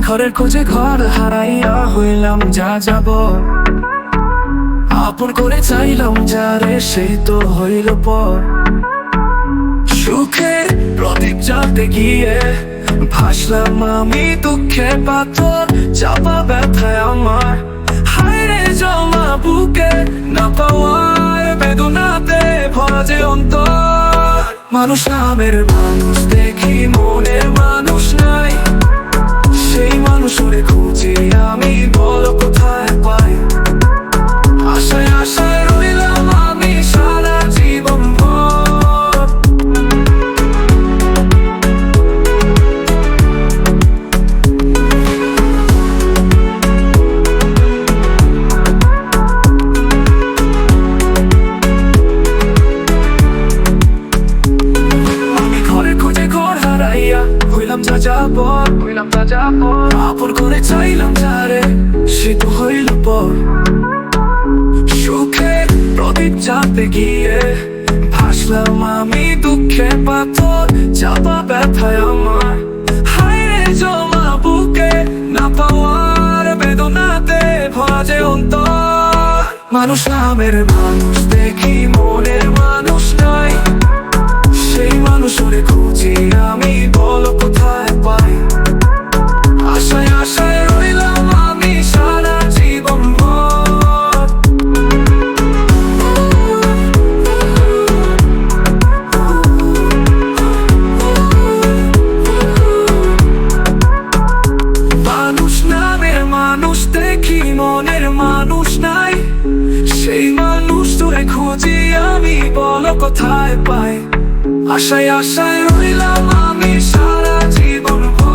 ঘরের খোঁজে ঘর হারাইয়া হইলাম, যা যাব। আপন করে চাইলাম, যারে সেই তো হইল পর। সুখে প্রদীপ জ্বালতে গিয়ে ভাসলাম আমি দুঃখে পাথর, চাপা ব্যথায় আমার। হায়রে জমা বুকে, না পাওয়ার বেদনাতে ভরা যে অন্তর। মানুষ নামের মানুষ, দেখি মনের মানুষ নাই। মানুষের খুঁজে আমি বলো কোথায় পাই? আশায় আশায় রইলাম আমি সারা জীবন আমি ঘরে খুঁজে ঘর হারাইয়া হইলাম যা যাব হইলাম যা যাব চাপতে গিয়ে ভাসলাম আমি দুঃখে পাথর, চাপা ব্যথায় আমার। হায়রে জমা বুকে, না পাওয়ার বেদনাতে ভরা যে অন্তর। মানুষ নামের মানুষ, দেখি মনের মানুষ নাই। সেই মানুষের খুঁজি আমি মনের মানুষ নাই। সেই মানুষ তোরে খুঁজি আমি, বলো কোথায় পাই। আশায় আশায় রইলাম আমি সারা জীবন ভোর।